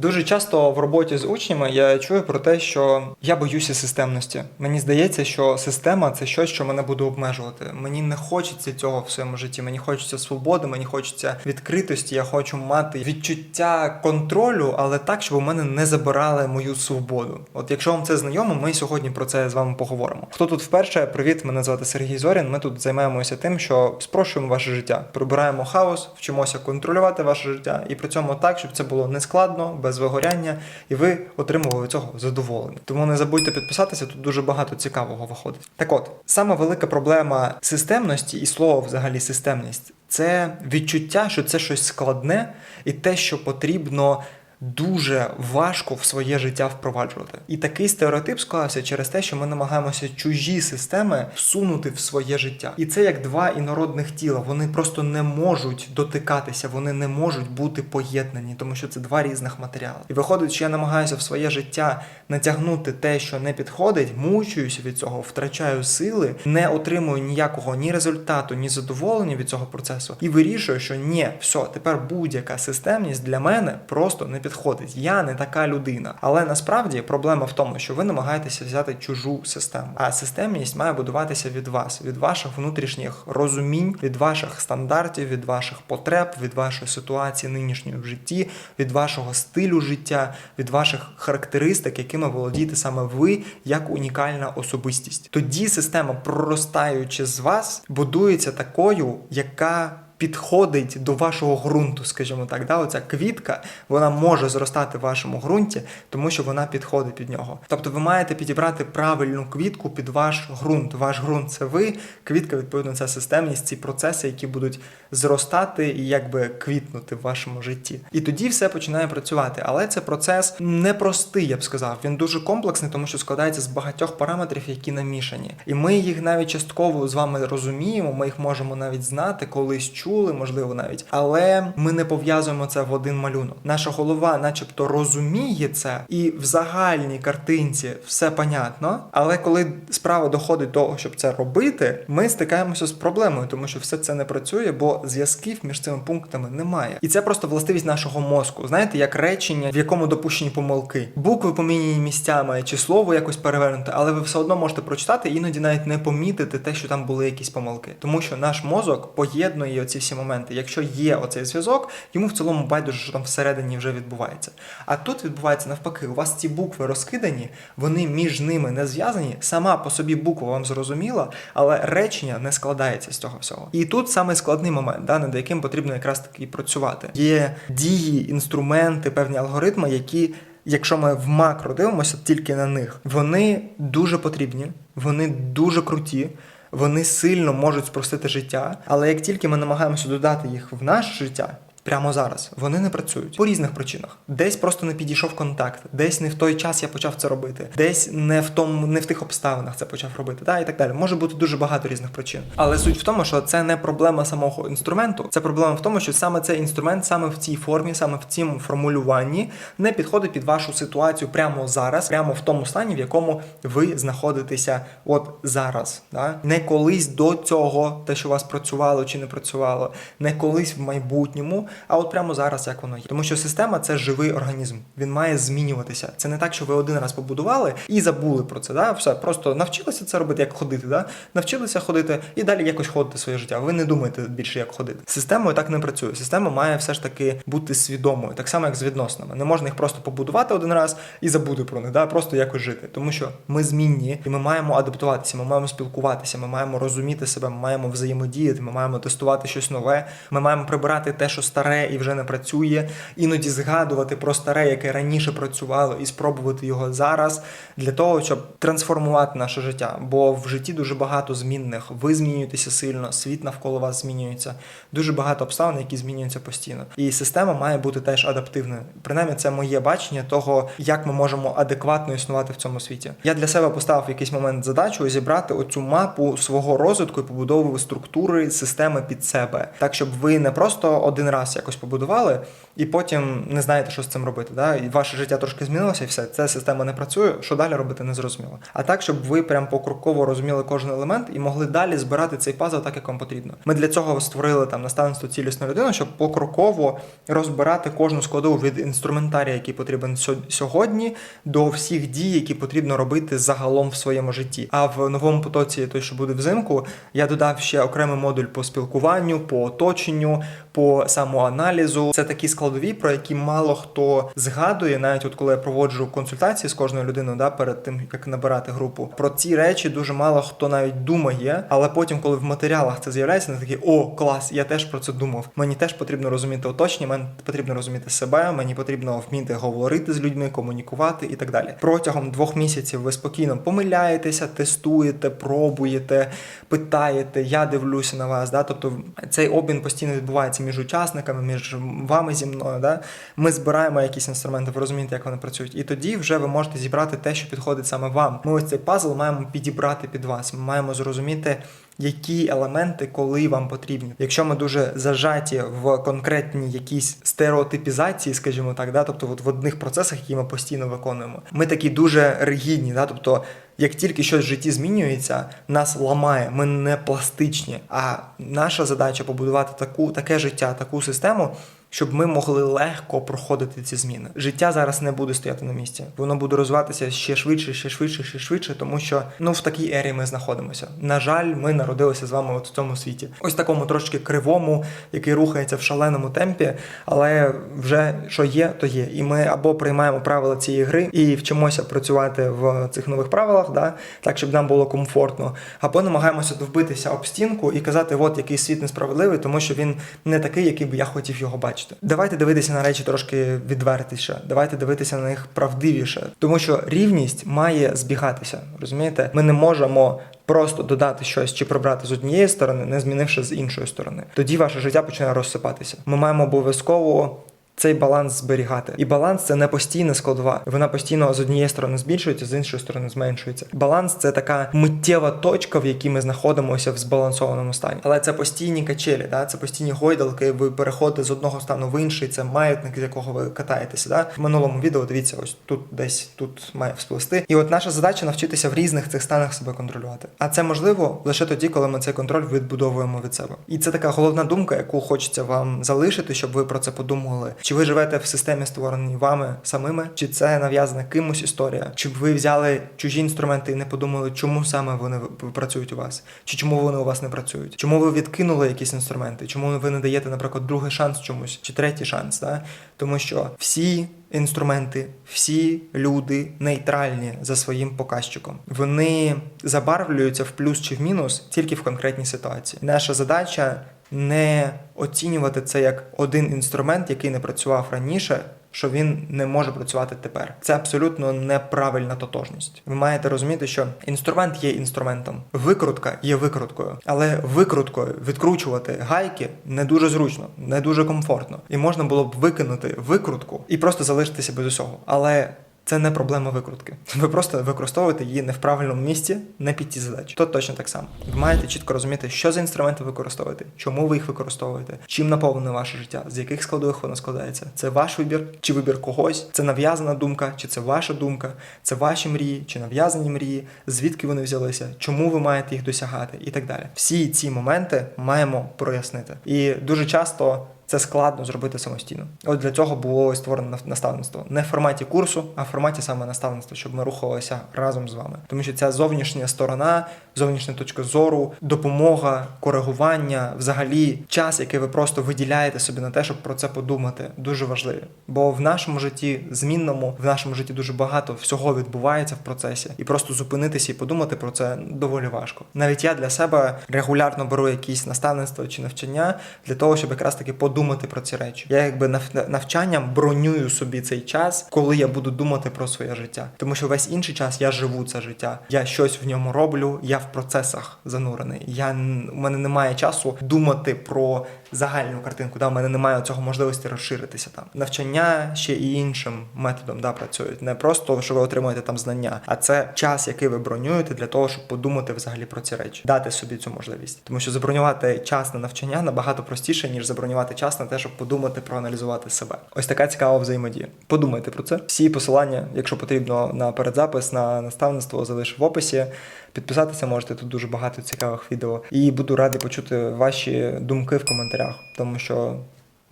Дуже часто в роботі з учнями я чую про те, що я боюся системності. Мені здається, що система це щось, що мене буде обмежувати. Мені не хочеться цього в своєму житті. Мені хочеться свободи, мені хочеться відкритості. Я хочу мати відчуття контролю, але так, щоб у мене не забирали мою свободу. От якщо вам це знайомо, ми сьогодні про це з вами поговоримо. Хто тут вперше? Привіт, мене звати Сергій Зорін. Ми тут займаємося тим, що спрощуємо ваше життя, прибираємо хаос, вчимося контролювати ваше життя і при цьому так, щоб це було не складно, без вигоряння, і ви отримували цього задоволення. Тому не забудьте підписатися, тут дуже багато цікавого виходить. Так от, саме велика проблема системності і слово взагалі системність це відчуття, що це щось складне, і те, що потрібно. Дуже важко в своє життя впроваджувати. І такий стереотип склався через те, що ми намагаємося чужі системи всунути в своє життя. І це як два інородних тіла. Вони просто не можуть дотикатися, вони не можуть бути поєднані, тому що це два різних матеріали. І виходить, що я намагаюся в своє життя натягнути те, що не підходить, мучуюся від цього, втрачаю сили, не отримую ніякого ні результату, ні задоволення від цього процесу, і вирішую, що ні, все, тепер будь-яка системність для мене просто не підходить. Я не така людина. Але насправді проблема в тому, що ви намагаєтеся взяти чужу систему. А системність має будуватися від вас, від ваших внутрішніх розумінь, від ваших стандартів, від ваших потреб, від вашої ситуації нинішньої в житті, від вашого стилю життя, від ваших характеристик, якими володієте саме ви як унікальна особистість. Тоді система, проростаючи з вас, будується такою, яка підходить до вашого ґрунту, скажімо так. Да? Оця квітка вона може зростати в вашому ґрунті, тому що вона підходить під нього. Тобто ви маєте підібрати правильну квітку під ваш ґрунт. Ваш ґрунт це ви, квітка, відповідно, це системність, ці процеси, які будуть зростати і якби квітнути в вашому житті. І тоді все починає працювати. Але це процес непростий, я б сказав. Він дуже комплексний, тому що складається з багатьох параметрів, які намішані. І ми їх навіть частково з вами розуміємо, ми їх можемо навіть знати, колись чули, можливо, навіть, але ми не пов'язуємо це в один малюнок. Наша голова, начебто, розуміє це, і в загальній картинці все понятно. Але коли справа доходить до того, щоб це робити, ми стикаємося з проблемою, тому що все це не працює, бо зв'язків між цими пунктами немає. І це просто властивість нашого мозку. Знаєте, як речення, в якому допущені помилки. Букви поміняні місцями, чи слово якось перевернуте, але ви все одно можете прочитати іноді навіть не помітити те, що там були якісь помилки. Тому що наш мозок поєднує оці всі моменти. Якщо є оцей зв'язок, йому в цілому байдуже, що там всередині вже відбувається. А тут відбувається навпаки, у вас ці букви розкидані, вони між ними не зв'язані. Сама по собі буква вам зрозуміла, але речення не складається з цього всього. І тут саме складний момент, да, над яким потрібно якраз таки працювати. Є дії, інструменти, певні алгоритми, які. Якщо ми в макро дивимося тільки на них, вони дуже потрібні, вони дуже круті, вони сильно можуть спростити життя. Але як тільки ми намагаємося додати їх в наше життя. Прямо зараз вони не працюють по різних причинах. Десь просто не підійшов контакт, десь не в той час я почав це робити, десь не в тому, не в тих обставинах це почав робити, та і так далі. Може бути дуже багато різних причин. Але суть в тому, що це не проблема самого інструменту, це проблема в тому, що саме цей інструмент, саме в цій формі, саме в цьому формулюванні, не підходить під вашу ситуацію прямо зараз, прямо в тому стані, в якому ви знаходитеся от зараз. Да? Не колись до цього, те, що у вас працювало чи не працювало, не колись в майбутньому а от прямо зараз як воно є. Тому що система це живий організм, він має змінюватися. Це не так, що ви один раз побудували і забули про це. Да? Все, просто навчилися це робити, як ходити. Да? Навчилися ходити і далі якось ходити своє життя. Ви не думаєте більше, як ходити. Системою так не працює. Система має все ж таки бути свідомою, так само як з відносинами. Не можна їх просто побудувати один раз і забути про них, да? просто якось жити. Тому що ми змінні, і ми маємо адаптуватися, ми маємо спілкуватися, ми маємо розуміти себе, ми маємо взаємодіяти, ми маємо тестувати щось нове, ми маємо прибирати те, що старе і вже не працює, іноді згадувати про старе, яке раніше працювало, і спробувати його зараз для того, щоб трансформувати наше життя. Бо в житті дуже багато змінних. Ви змінюєтеся сильно, світ навколо вас змінюється. Дуже багато обставин, які змінюються постійно. І система має бути теж адаптивною. Принаймні, це моє бачення того, як ми можемо адекватно існувати в цьому світі. Я для себе поставив якийсь момент задачу зібрати оцю мапу свого розвитку і побудови структури системи під себе, так щоб ви не просто один раз раз якось побудували, і потім не знаєте, що з цим робити. Да? І ваше життя трошки змінилося, і все, ця система не працює. Що далі робити, не зрозуміло. А так, щоб ви прям покроково розуміли кожен елемент і могли далі збирати цей пазл так, як вам потрібно. Ми для цього створили там наставництво цілісну людину, щоб покроково розбирати кожну складову від інструментарія, який потрібен сьогодні, до всіх дій, які потрібно робити загалом в своєму житті. А в новому потоці, той, що буде взимку, я додав ще окремий модуль по спілкуванню, по оточенню, по самоаналізу. Це такі складові, про які мало хто згадує, навіть от коли я проводжу консультації з кожною людиною, да, перед тим як набирати групу. Про ці речі дуже мало хто навіть думає, але потім, коли в матеріалах це з'являється, вони такі о, клас, я теж про це думав. Мені теж потрібно розуміти оточення, мені потрібно розуміти себе, мені потрібно вміти говорити з людьми, комунікувати і так далі. Протягом двох місяців ви спокійно помиляєтеся, тестуєте, пробуєте, питаєте. Я дивлюся на вас. Да? Тобто цей обмін постійно відбувається між учасниками, між вами зі мною. Да? Ми збираємо якісь інструменти, ви розумієте, як вони працюють. І тоді вже ви можете зібрати те, що підходить саме вам. Ми ось цей пазл маємо підібрати під вас. Ми маємо зрозуміти. Які елементи, коли вам потрібні, якщо ми дуже зажаті в конкретній якійсь стереотипізації, скажімо так, да, тобто от в одних процесах, які ми постійно виконуємо, ми такі дуже ригідні, да, тобто як тільки щось в житті змінюється, нас ламає, ми не пластичні. А наша задача побудувати таку, таке життя, таку систему, щоб ми могли легко проходити ці зміни. Життя зараз не буде стояти на місці. Воно буде розвиватися ще швидше, ще швидше, ще швидше, тому що ну в такій ері ми знаходимося. На жаль, ми народилися з вами от в цьому світі. Ось такому трошки кривому, який рухається в шаленому темпі, але вже що є, то є. І ми або приймаємо правила цієї гри і вчимося працювати в цих нових правилах, да, так щоб нам було комфортно, або намагаємося вбитися об стінку і казати, от який світ несправедливий, тому що він не такий, який би я хотів його бачити. Давайте дивитися на речі трошки відвертіше, давайте дивитися на них правдивіше, тому що рівність має збігатися. Розумієте, ми не можемо. Просто додати щось чи прибрати з однієї сторони, не змінивши з іншої сторони. Тоді ваше життя починає розсипатися. Ми маємо обов'язково цей баланс зберігати. І баланс це не постійна складова. Вона постійно з однієї сторони збільшується, з іншої сторони зменшується. Баланс це така миттєва точка, в якій ми знаходимося в збалансованому стані. Але це постійні качелі, да? це постійні гойдалки. Ви переходите з одного стану в інший. Це маятник, з якого ви катаєтеся. Да? В минулому відео дивіться, ось тут десь тут має всплести. І от наша задача навчитися в різних цих станах себе контролювати. А це можливо лише тоді, коли ми цей контроль відбудовуємо від себе. І це така головна думка, яку хочеться вам залишити, щоб ви про це подумали. Чи ви живете в системі, створеній вами самими, чи це нав'язана кимось історія? Чи ви взяли чужі інструменти і не подумали, чому саме вони працюють у вас? Чи чому вони у вас не працюють? Чому ви відкинули якісь інструменти? Чому ви не даєте, наприклад, другий шанс чомусь чи третій шанс? Да? Тому що всі інструменти, всі люди нейтральні за своїм показчиком. Вони забарвлюються в плюс чи в мінус тільки в конкретній ситуації. Наша задача не оцінювати це як один інструмент, який не працював раніше. Що він не може працювати тепер. Це абсолютно неправильна тотожність. Ви маєте розуміти, що інструмент є інструментом, викрутка є викруткою, але викруткою відкручувати гайки не дуже зручно, не дуже комфортно. І можна було б викинути викрутку і просто залишитися без усього. Але це не проблема викрутки. Ви просто використовуєте її не в правильному місці, не під ті задачі. Тут точно так само. Ви маєте чітко розуміти, що за інструменти ви використовуєте, чому ви їх використовуєте, чим наповнене ваше життя, з яких складових воно складається. Це ваш вибір, чи вибір когось, це нав'язана думка, чи це ваша думка, це ваші мрії, чи нав'язані мрії, звідки вони взялися, чому ви маєте їх досягати, і так далі. Всі ці моменти маємо прояснити. І дуже часто. Це складно зробити самостійно. От для цього було створено наставництво не в форматі курсу, а в форматі саме наставництва, щоб ми рухалися разом з вами. Тому що ця зовнішня сторона, зовнішня точка зору, допомога, коригування, взагалі час, який ви просто виділяєте собі на те, щоб про це подумати, дуже важливі. Бо в нашому житті змінному, в нашому житті дуже багато всього відбувається в процесі, і просто зупинитися і подумати про це доволі важко. Навіть я для себе регулярно беру якісь наставництва чи навчання для того, щоб якраз таки подумати про ці речі. Я якби нав- навчанням бронюю собі цей час, коли я буду думати про своє життя. Тому що весь інший час я живу це життя. Я щось в ньому роблю, я в процесах занурений. Я у мене немає часу думати про загальну картинку. Да, в мене немає цього можливості розширитися там. Навчання ще і іншим методом да, працюють. Не просто що ви отримуєте там знання, а це час, який ви бронюєте для того, щоб подумати взагалі про ці речі, дати собі цю можливість. Тому що забронювати час на навчання набагато простіше, ніж забронювати час на те, щоб подумати, проаналізувати себе. Ось така цікава взаємодія. Подумайте про це. Всі посилання, якщо потрібно, на передзапис, на наставництво залишу в описі. Підписатися можете тут дуже багато цікавих відео. І буду радий почути ваші думки в коментарях, тому що.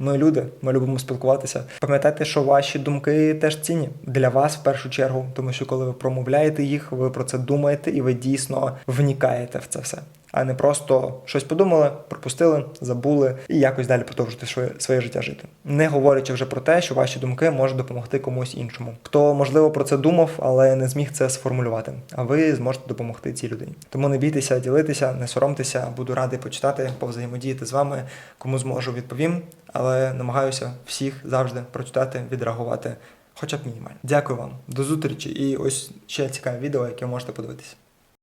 Ми люди, ми любимо спілкуватися. Пам'ятайте, що ваші думки теж цінні для вас в першу чергу, тому що коли ви промовляєте їх, ви про це думаєте і ви дійсно вникаєте в це все, а не просто щось подумали, пропустили, забули і якось далі продовжуєте своє, своє життя жити. Не говорячи вже про те, що ваші думки можуть допомогти комусь іншому, хто можливо про це думав, але не зміг це сформулювати. А ви зможете допомогти цій людині. Тому не бійтеся, ділитися, не соромтеся. Буду радий почитати, повзаємодіяти з вами. Кому зможу відповім, але намагаюся всіх завжди прочитати, відреагувати. Хоча б мінімально. Дякую вам, до зустрічі. І ось ще цікаве відео, яке можете подивитися.